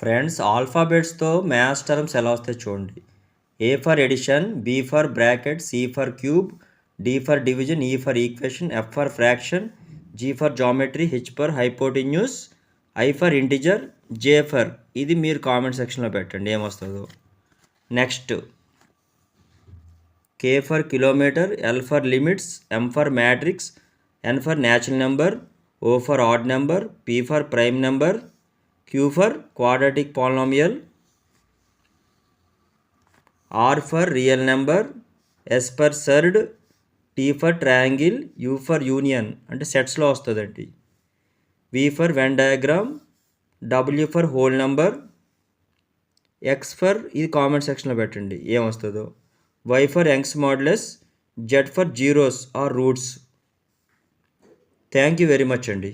Friends ఆల్ఫాబెట్స్తో maths terms ఎలా వస్తాయి చూడండి. A for addition B for bracket C for cube D for division E for equation F for fraction G for geometry H for hypotenuse I for integer J for. ఇది మీరు comment సెక్షన్లో పెట్టండి ఏమొస్తుందో. Next K for kilometre L for limits M for matrix N for natural number O for odd number P for prime number Q for quadratic polynomial R for real number S for surd T for triangle U for union అంటే సెట్స్లో వస్తుందండి. V for Venn diagram W for whole number X for ఇది comment సెక్షన్లో పెట్టండి ఏమొస్తుందో. Y for Young's modulus Z for zeros or roots. Thank you very much అండి.